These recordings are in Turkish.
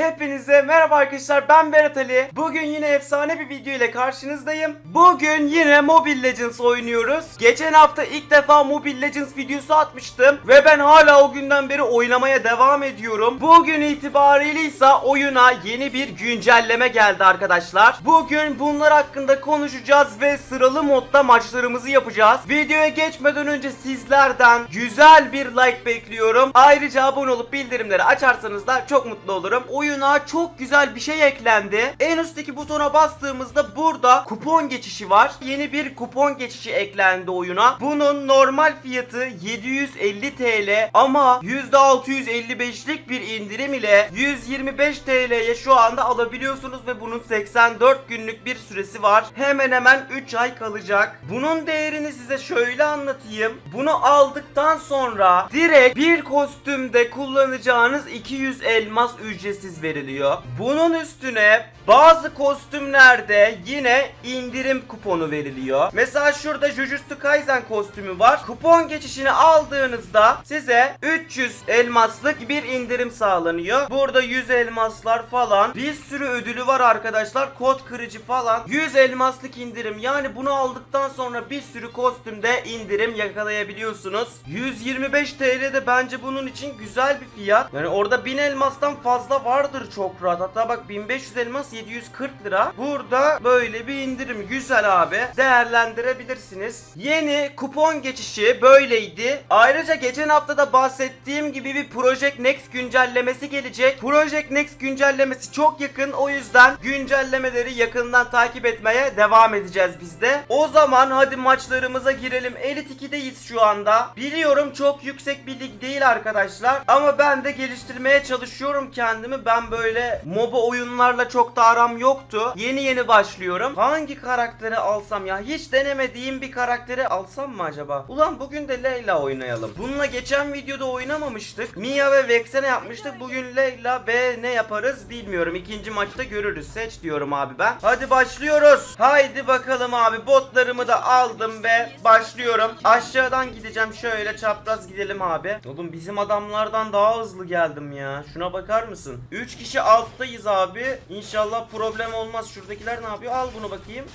Hepiniz Hepinize merhaba arkadaşlar ben Berat Ali. Bugün yine efsane bir video ile karşınızdayım. Bugün yine Mobile Legends oynuyoruz. Geçen hafta ilk defa Mobile Legends videosu atmıştım. Ve ben hala o günden beri oynamaya devam ediyorum. Bugün itibariyle ise oyuna yeni bir güncelleme geldi arkadaşlar. Bugün bunlar hakkında konuşacağız ve sıralı modda maçlarımızı yapacağız. Videoya geçmeden önce sizlerden güzel bir like bekliyorum. Ayrıca abone olup bildirimleri açarsanız da çok mutlu olurum. Oyuna çok güzel bir şey eklendi. En üstteki butona bastığımızda burada kupon geçişi var. Yeni bir kupon geçişi eklendi oyuna. Bunun normal fiyatı 750 TL ama %655'lik bir indirim ile 125 TL'ye şu anda alabiliyorsunuz ve bunun 84 günlük bir süresi var. Hemen hemen 3 ay kalacak. Bunun değerini size şöyle anlatayım. Bunu aldıktan sonra direkt bir kostümde kullanacağınız 200 elmas ücretsiz veriliyor. Bunun üstüne bazı kostümlerde yine indirim kuponu veriliyor. Mesela şurada Jujutsu Kaisen kostümü var. Kupon geçişini aldığınızda size 300 elmaslık bir indirim sağlanıyor. Burada 100 elmaslar falan. Bir sürü ödülü var arkadaşlar. Kod kırıcı falan. 100 elmaslık indirim. Yani bunu aldıktan sonra bir sürü kostümde indirim yakalayabiliyorsunuz. 125 TL de bence bunun için güzel bir fiyat. Yani orada 1000 elmastan fazla vardır çok rahat. Hatta bak 1500 elmas 740 lira. Burada böyle bir indirim güzel abi. Değerlendirebilirsiniz. Yeni kupon geçişi böyleydi. Ayrıca geçen hafta da bahsettiğim gibi bir Project Next güncellemesi gelecek. Project Next güncellemesi çok yakın. O yüzden güncellemeleri yakından takip etmeye devam edeceğiz biz de. O zaman hadi maçlarımıza girelim. Elit 2'deyiz şu anda. Biliyorum çok yüksek bir lig değil arkadaşlar. Ama ben de geliştirmeye çalışıyorum kendimi. Ben böyle MOBA oyunlarla çok da aram yoktu. Yeni yeni başlıyorum. Hangi karakteri alsam ya? Hiç denemediğim bir karakteri alsam mı acaba? Ulan bugün de Leyla oynayalım. Bununla geçen videoda oynamamıştık. Mia ve Vexen'e yapmıştık. Bugün Leyla ve ne yaparız bilmiyorum. İkinci maçta görürüz. Seç diyorum abi ben. Hadi başlıyoruz. Haydi bakalım abi. Botlarımı da aldım ve başlıyorum. Aşağıdan gideceğim. Şöyle çapraz gidelim abi. Oğlum bizim adamlardan daha hızlı geldim ya. Şuna bakar mısın? 3 kişi alttayız abi. İnşallah problem olmaz. Şuradakiler ne yapıyor? Al bunu bakayım.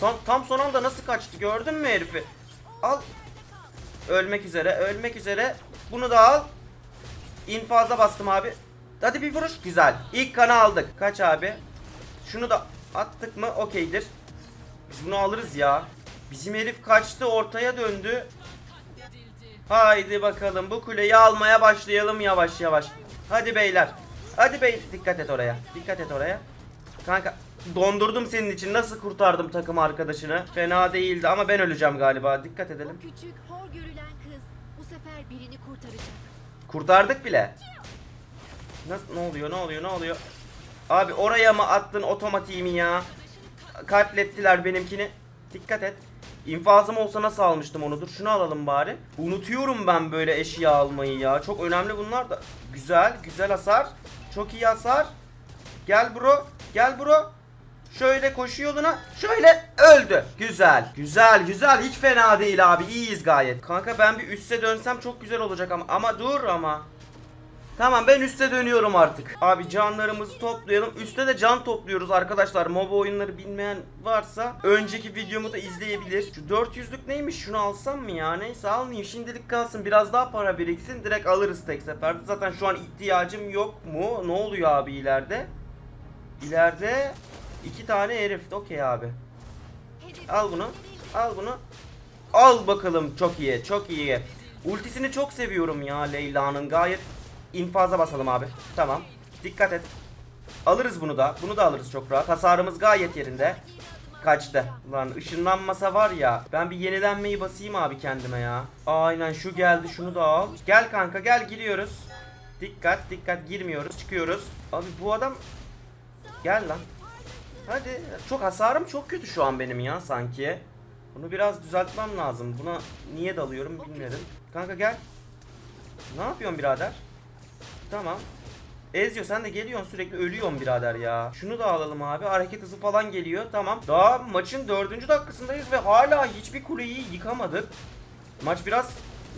Son, tam son anda nasıl kaçtı gördün mü herifi? Al. Ölmek üzere, ölmek üzere. Bunu da al. İnfaza bastım abi. Hadi bir vuruş. Güzel. İlk kanı aldık. Kaç abi? Şunu da attık mı okeydir. Biz bunu alırız ya. Bizim herif kaçtı ortaya döndü. Haydi bakalım bu kuleyi almaya başlayalım yavaş yavaş. Hadi beyler. Hadi bey dikkat et oraya. Dikkat et oraya. Kanka dondurdum senin için. Nasıl kurtardım takım arkadaşını? Fena değildi ama ben öleceğim galiba. Dikkat edelim. O küçük, hor görülen kız bu sefer birini kurtaracak. Kurtardık bile. Nasıl ne oluyor? Ne oluyor? Ne oluyor? Abi oraya mı attın otomatiğimi ya? Katlettiler benimkini. Dikkat et. İnfazım olsa nasıl almıştım onu? Dur şunu alalım bari. Unutuyorum ben böyle eşya almayı ya. Çok önemli bunlar da. Güzel, güzel hasar. Çok iyi hasar. Gel bro. Gel bro. Şöyle koşu yoluna. Şöyle öldü. Güzel. Güzel güzel. Hiç fena değil abi. İyiyiz gayet. Kanka ben bir üste dönsem çok güzel olacak ama. Ama dur ama. Tamam ben üste dönüyorum artık. Abi canlarımızı toplayalım. Üste de can topluyoruz arkadaşlar. MOBA oyunları bilmeyen varsa önceki videomu da izleyebilir. Şu 400'lük neymiş? Şunu alsam mı ya? Neyse almayayım. Şimdilik kalsın. Biraz daha para biriksin. Direkt alırız tek seferde. Zaten şu an ihtiyacım yok mu? Ne oluyor abi ileride? İleride iki tane herif. Okey abi. Al bunu. Al bunu. Al bakalım. Çok iyi. Çok iyi. Ultisini çok seviyorum ya Leyla'nın. Gayet infaza basalım abi. Tamam. Dikkat et. Alırız bunu da. Bunu da alırız çok rahat. Hasarımız gayet yerinde. Kaçtı. Lan ışınlanmasa var ya. Ben bir yenilenmeyi basayım abi kendime ya. Aynen şu geldi. Şunu da al. Gel kanka gel giriyoruz. Dikkat dikkat girmiyoruz. Çıkıyoruz. Abi bu adam Gel lan. Hadi. Çok hasarım çok kötü şu an benim ya sanki. Bunu biraz düzeltmem lazım. Buna niye dalıyorum bilmiyorum. Kanka gel. Ne yapıyorsun birader? Tamam. Ezio sen de geliyorsun sürekli ölüyorsun birader ya. Şunu da alalım abi. Hareket hızı falan geliyor. Tamam. Daha maçın dördüncü dakikasındayız ve hala hiçbir kuleyi yıkamadık. Maç biraz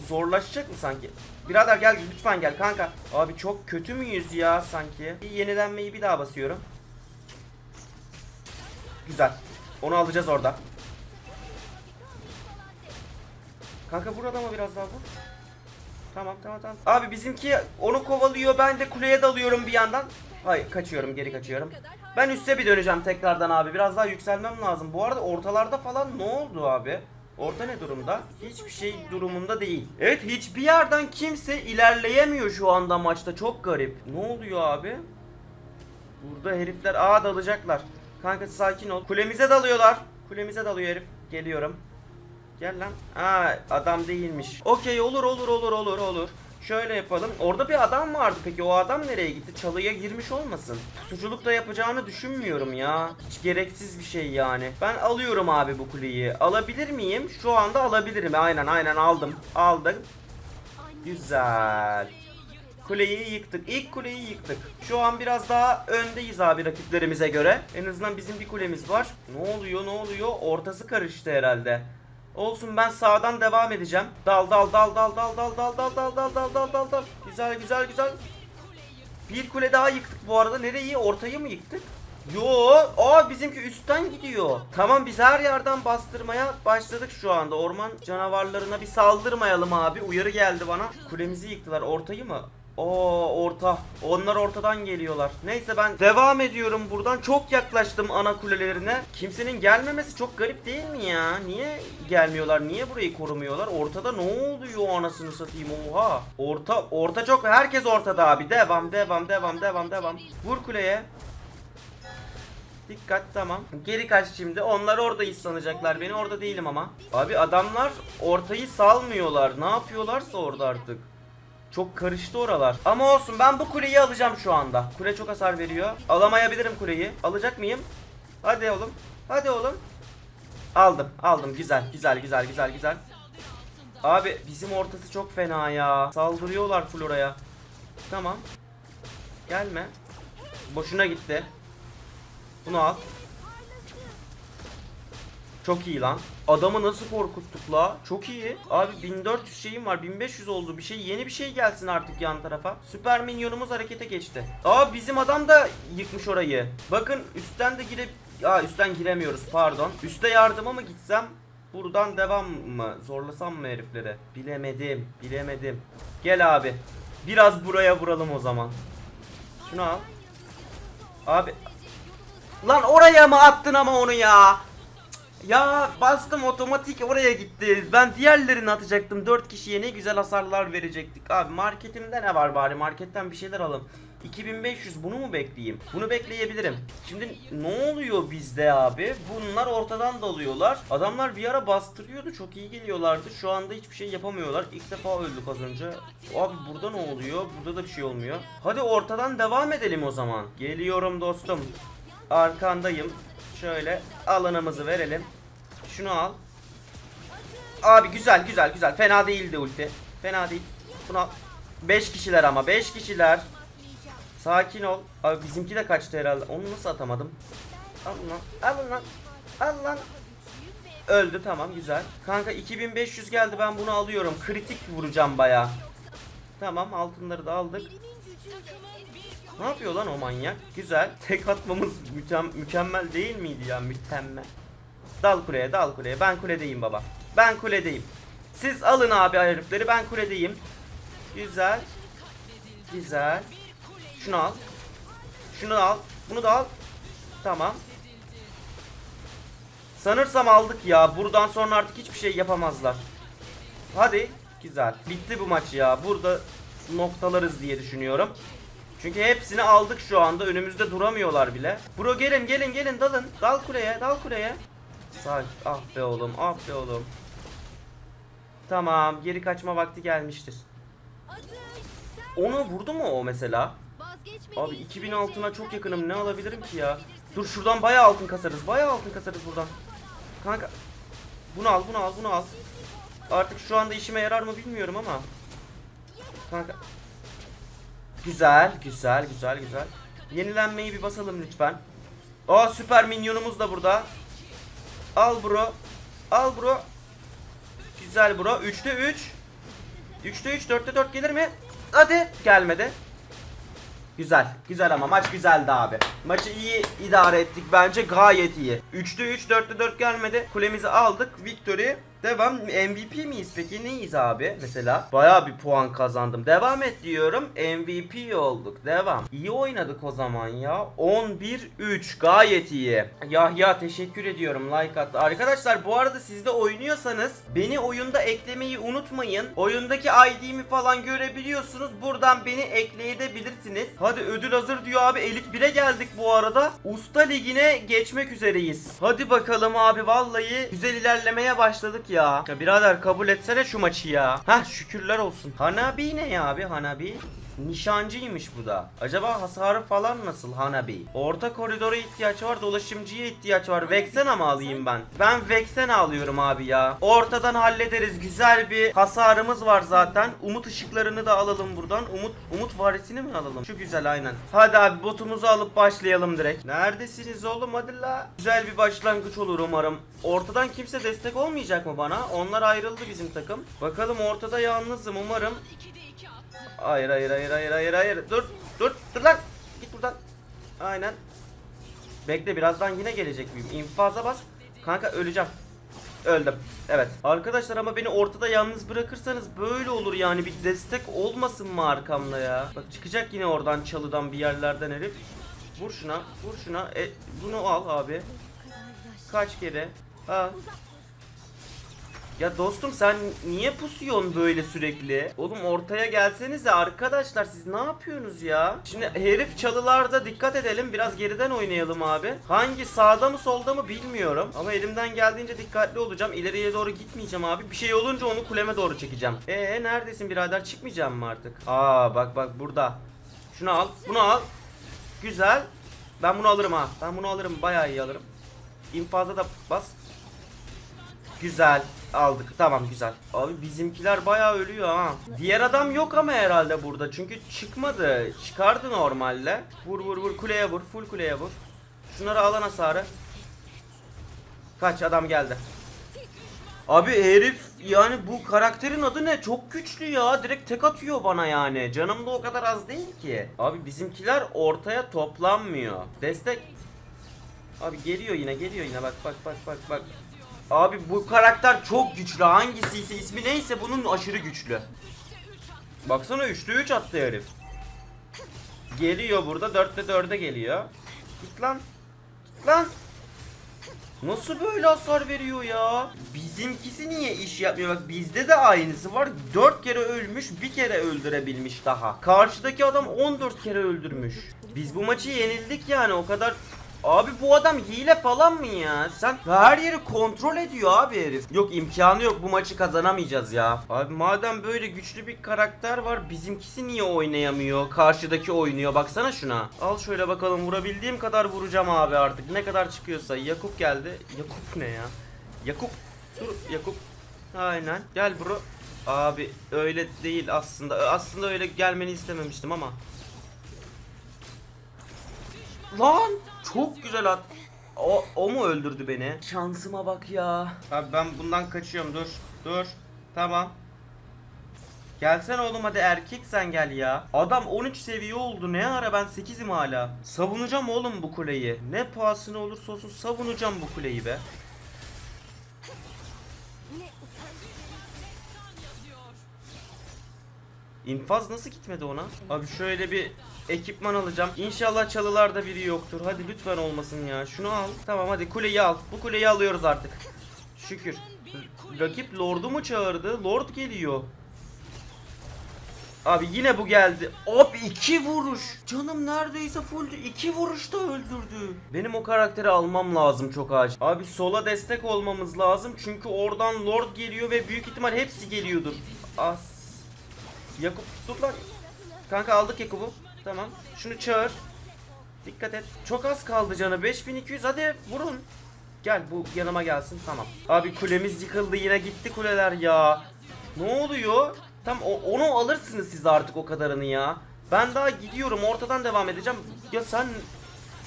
zorlaşacak mı sanki? Birader gel lütfen gel kanka. Abi çok kötü müyüz ya sanki? Yenilenmeyi bir daha basıyorum. Güzel. Onu alacağız orada. Kanka burada mı biraz daha vur? Tamam tamam tamam. Abi bizimki onu kovalıyor ben de kuleye dalıyorum bir yandan. Hayır kaçıyorum geri kaçıyorum. Ben üste bir döneceğim tekrardan abi. Biraz daha yükselmem lazım. Bu arada ortalarda falan ne oldu abi? Orta ne durumda? Hiçbir şey durumunda değil. Evet hiçbir yerden kimse ilerleyemiyor şu anda maçta. Çok garip. Ne oluyor abi? Burada herifler ağa dalacaklar. Kanka sakin ol. Kulemize dalıyorlar. Kulemize dalıyor herif. Geliyorum. Gel lan. Aa adam değilmiş. Okey olur olur olur olur olur. Şöyle yapalım. Orada bir adam vardı peki. O adam nereye gitti? Çalıya girmiş olmasın? Pusuculuk da yapacağını düşünmüyorum ya. Hiç gereksiz bir şey yani. Ben alıyorum abi bu kuleyi. Alabilir miyim? Şu anda alabilirim. Aynen aynen aldım. Aldım. Güzel. Kuleyi yıktık. İlk kuleyi yıktık. Şu an biraz daha öndeyiz abi rakiplerimize göre. En azından bizim bir kulemiz var. Ne oluyor ne oluyor? Ortası karıştı herhalde. Olsun ben sağdan devam edeceğim. Dal dal dal dal dal dal dal dal dal dal dal dal dal dal. Güzel güzel güzel. Bir kule daha yıktık bu arada. Nereyi? Ortayı mı yıktık? Yo, aa bizimki üstten gidiyor. Tamam biz her yerden bastırmaya başladık şu anda. Orman canavarlarına bir saldırmayalım abi. Uyarı geldi bana. Kulemizi yıktılar. Ortayı mı? Oo orta. Onlar ortadan geliyorlar. Neyse ben devam ediyorum buradan. Çok yaklaştım ana kulelerine. Kimsenin gelmemesi çok garip değil mi ya? Niye gelmiyorlar? Niye burayı korumuyorlar? Ortada ne oluyor anasını satayım? Oha. Orta orta çok herkes ortada abi. Devam devam devam devam devam. Vur kuleye. Dikkat tamam. Geri kaç şimdi. Onlar oradayız sanacaklar beni. Orada değilim ama. Abi adamlar ortayı salmıyorlar. Ne yapıyorlarsa orada artık. Çok karıştı oralar. Ama olsun ben bu kuleyi alacağım şu anda. Kule çok hasar veriyor. Alamayabilirim kuleyi. Alacak mıyım? Hadi oğlum. Hadi oğlum. Aldım. Aldım. Güzel. Güzel. Güzel. Güzel. Güzel. Abi bizim ortası çok fena ya. Saldırıyorlar Flora'ya. Tamam. Gelme. Boşuna gitti. Bunu al. Çok iyi lan. Adamı nasıl korkuttuk la? Çok iyi. Abi 1400 şeyim var. 1500 oldu. Bir şey yeni bir şey gelsin artık yan tarafa. Süper minyonumuz harekete geçti. Aa bizim adam da yıkmış orayı. Bakın üstten de gire... Aa üstten giremiyoruz pardon. Üste yardıma mı gitsem? Buradan devam mı? Zorlasam mı herifleri? Bilemedim. Bilemedim. Gel abi. Biraz buraya vuralım o zaman. Şunu al. Abi Lan oraya mı attın ama onu ya? Ya bastım otomatik oraya gitti. Ben diğerlerini atacaktım. 4 kişiye ne güzel hasarlar verecektik. Abi marketimde ne var bari? Marketten bir şeyler alalım. 2500 bunu mu bekleyeyim? Bunu bekleyebilirim. Şimdi ne oluyor bizde abi? Bunlar ortadan dalıyorlar. Adamlar bir ara bastırıyordu. Çok iyi geliyorlardı. Şu anda hiçbir şey yapamıyorlar. İlk defa öldük az önce. Abi burada ne oluyor? Burada da bir şey olmuyor. Hadi ortadan devam edelim o zaman. Geliyorum dostum. Arkandayım. Şöyle alanımızı verelim. Şunu al. Abi güzel güzel güzel. Fena değildi ulti. Fena değil. Bunu al. 5 kişiler ama 5 kişiler. Sakin ol. Abi bizimki de kaçtı herhalde. Onu nasıl atamadım? Al lan. Al lan. Al lan. Öldü tamam güzel. Kanka 2500 geldi ben bunu alıyorum. Kritik vuracağım baya. Tamam altınları da aldık. Ne yapıyor lan o manyak? Güzel. Tek atmamız mükemmel değil miydi ya? Mükemmel. Dal kuleye, dal kuleye. Ben kuledeyim baba. Ben kuledeyim. Siz alın abi herifleri. Ben kuledeyim. Güzel. Güzel. Şunu al. Şunu al. Bunu da al. Tamam. Sanırsam aldık ya. Buradan sonra artık hiçbir şey yapamazlar. Hadi. Güzel. Bitti bu maç ya. Burada noktalarız diye düşünüyorum. Çünkü hepsini aldık şu anda. Önümüzde duramıyorlar bile. Bro gelin gelin gelin dalın. Dal kuleye dal kuleye. Sağ ah be oğlum ah be oğlum. Tamam geri kaçma vakti gelmiştir. Onu vurdu mu o mesela? Abi 2000 altına çok yakınım ne alabilirim ki ya? Dur şuradan bayağı altın kasarız. Bayağı altın kasarız buradan. Kanka bunu al bunu al bunu al. Artık şu anda işime yarar mı bilmiyorum ama. Kanka Güzel, güzel, güzel, güzel. Yenilenmeyi bir basalım lütfen. Aa süper minyonumuz da burada. Al bro. Al bro. Güzel bro. 3'te 3. 3'te 3 4'te 4 gelir mi? Hadi gelmedi. Güzel. Güzel ama maç güzeldi abi. Maçı iyi idare ettik bence gayet iyi. 3'te 3 4'te 4 gelmedi. Kulemizi aldık. Victory. Devam. MVP miyiz peki? Neyiz abi? Mesela bayağı bir puan kazandım. Devam et diyorum. MVP olduk. Devam. İyi oynadık o zaman ya. 11-3 gayet iyi. Yahya teşekkür ediyorum. Like attı. Arkadaşlar bu arada siz de oynuyorsanız beni oyunda eklemeyi unutmayın. Oyundaki ID'mi falan görebiliyorsunuz. Buradan beni ekleyebilirsiniz. Hadi ödül hazır diyor abi. Elit 1'e geldik bu arada. Usta ligine geçmek üzereyiz. Hadi bakalım abi vallahi güzel ilerlemeye başladık ya. Ya birader kabul etsene şu maçı ya. Hah şükürler olsun. Hanabi ne ya abi Hanabi? Nişancıymış bu da. Acaba hasarı falan nasıl Hanabi? Orta koridora ihtiyaç var, dolaşımcıya ihtiyaç var. Vexena mı alayım ben? Ben Vexena alıyorum abi ya. Ortadan hallederiz. Güzel bir hasarımız var zaten. Umut ışıklarını da alalım buradan. Umut Umut varisini mi alalım? Şu güzel aynen. Hadi abi botumuzu alıp başlayalım direkt. Neredesiniz oğlum hadi la. Güzel bir başlangıç olur umarım. Ortadan kimse destek olmayacak mı bana? Onlar ayrıldı bizim takım. Bakalım ortada yalnızım umarım. Hayır hayır hayır hayır hayır hayır. Dur dur dur lan. Git buradan. Aynen. Bekle birazdan yine gelecek miyim? İnfaza bas. Kanka öleceğim. Öldüm. Evet. Arkadaşlar ama beni ortada yalnız bırakırsanız böyle olur yani. Bir destek olmasın mı arkamda ya? Bak çıkacak yine oradan çalıdan bir yerlerden herif. Vur şuna. Vur şuna. E, bunu al abi. Kaç kere? Ha. Ya dostum sen niye pusuyorsun böyle sürekli? Oğlum ortaya gelsenize arkadaşlar siz ne yapıyorsunuz ya? Şimdi herif çalılarda dikkat edelim biraz geriden oynayalım abi. Hangi sağda mı solda mı bilmiyorum. Ama elimden geldiğince dikkatli olacağım. İleriye doğru gitmeyeceğim abi. Bir şey olunca onu kuleme doğru çekeceğim. Ee neredesin birader çıkmayacağım mı artık? Aa bak bak burada. Şunu al bunu al. Güzel. Ben bunu alırım ha. Ben bunu alırım bayağı iyi alırım. İnfaza da bas. Güzel aldık. Tamam güzel. Abi bizimkiler bayağı ölüyor ha. Diğer adam yok ama herhalde burada. Çünkü çıkmadı. Çıkardı normalde. Vur vur vur kuleye vur. Full kuleye vur. Şunları alan hasarı. Kaç adam geldi. Abi herif yani bu karakterin adı ne? Çok güçlü ya. Direkt tek atıyor bana yani. Canım da o kadar az değil ki. Abi bizimkiler ortaya toplanmıyor. Destek Abi geliyor yine geliyor yine bak bak bak bak bak. Abi bu karakter çok güçlü. Hangisi ise ismi neyse bunun aşırı güçlü. Baksana 3'te 3 attı herif. Geliyor burada 4'te 4'e geliyor. Git lan. Git lan. Nasıl böyle hasar veriyor ya? Bizimkisi niye iş yapmıyor? Bak bizde de aynısı var. 4 kere ölmüş, bir kere öldürebilmiş daha. Karşıdaki adam 14 kere öldürmüş. Biz bu maçı yenildik yani o kadar Abi bu adam hile falan mı ya? Sen her yeri kontrol ediyor abi herif. Yok imkanı yok bu maçı kazanamayacağız ya. Abi madem böyle güçlü bir karakter var bizimkisi niye oynayamıyor? Karşıdaki oynuyor baksana şuna. Al şöyle bakalım vurabildiğim kadar vuracağım abi artık. Ne kadar çıkıyorsa. Yakup geldi. Yakup ne ya? Yakup. Dur Yakup. Aynen. Gel bro. Abi öyle değil aslında. Aslında öyle gelmeni istememiştim ama. Lan çok güzel at. O, o mu öldürdü beni? Şansıma bak ya. Abi ben bundan kaçıyorum dur. Dur. Tamam. Gelsene oğlum hadi erkek sen gel ya. Adam 13 seviye oldu. Ne ara ben 8'im hala. Savunacağım oğlum bu kuleyi. Ne pahasına olursa olsun savunacağım bu kuleyi be. İnfaz nasıl gitmedi ona? Abi şöyle bir ekipman alacağım. İnşallah çalılarda biri yoktur. Hadi lütfen olmasın ya. Şunu al. Tamam hadi kuleyi al. Bu kuleyi alıyoruz artık. Şükür. Rakip Lord'u mu çağırdı? Lord geliyor. Abi yine bu geldi. Abi iki vuruş. Canım neredeyse fulldü. İki vuruşta öldürdü. Benim o karakteri almam lazım çok acil. Abi sola destek olmamız lazım. Çünkü oradan Lord geliyor ve büyük ihtimal hepsi geliyordur. As. Yakup tut lan. Kanka aldık Yakup'u. Tamam. Şunu çağır. Dikkat et. Çok az kaldı canı. 5200 hadi vurun. Gel bu yanıma gelsin tamam. Abi kulemiz yıkıldı yine gitti kuleler ya. Ne oluyor? Tam onu alırsınız siz artık o kadarını ya. Ben daha gidiyorum ortadan devam edeceğim. Ya sen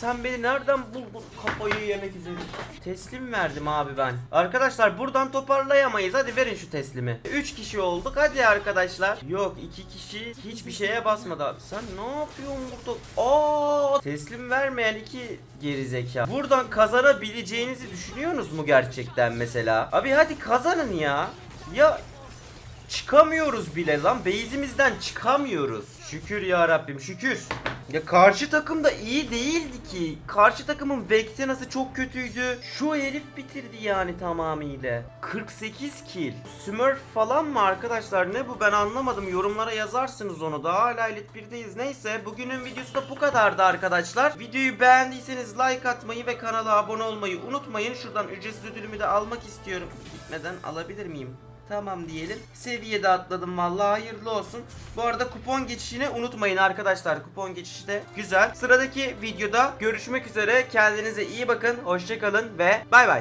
Sen beni nereden buldun kafayı yemek üzere? Teslim verdim abi ben. Arkadaşlar buradan toparlayamayız. Hadi verin şu teslimi. 3 kişi olduk. Hadi arkadaşlar. Yok 2 kişi hiçbir şeye basmadı abi. Sen ne yapıyorsun burada? Aa! Teslim vermeyen iki gerizekalı. Buradan kazanabileceğinizi düşünüyorsunuz mu gerçekten mesela? Abi hadi kazanın ya. Ya Çıkamıyoruz bile lan. Base'imizden çıkamıyoruz. Şükür ya Rabbim şükür. Ya karşı takım da iyi değildi ki. Karşı takımın Vexena'sı çok kötüydü. Şu herif bitirdi yani tamamıyla. 48 kill. Smurf falan mı arkadaşlar? Ne bu ben anlamadım. Yorumlara yazarsınız onu da. Hala Elite 1'deyiz. Neyse bugünün videosu da bu kadardı arkadaşlar. Videoyu beğendiyseniz like atmayı ve kanala abone olmayı unutmayın. Şuradan ücretsiz ödülümü de almak istiyorum. Gitmeden alabilir miyim? Tamam diyelim. Seviyede atladım vallahi hayırlı olsun. Bu arada kupon geçişini unutmayın arkadaşlar. Kupon geçişi de güzel. Sıradaki videoda görüşmek üzere. Kendinize iyi bakın. Hoşçakalın ve bay bay.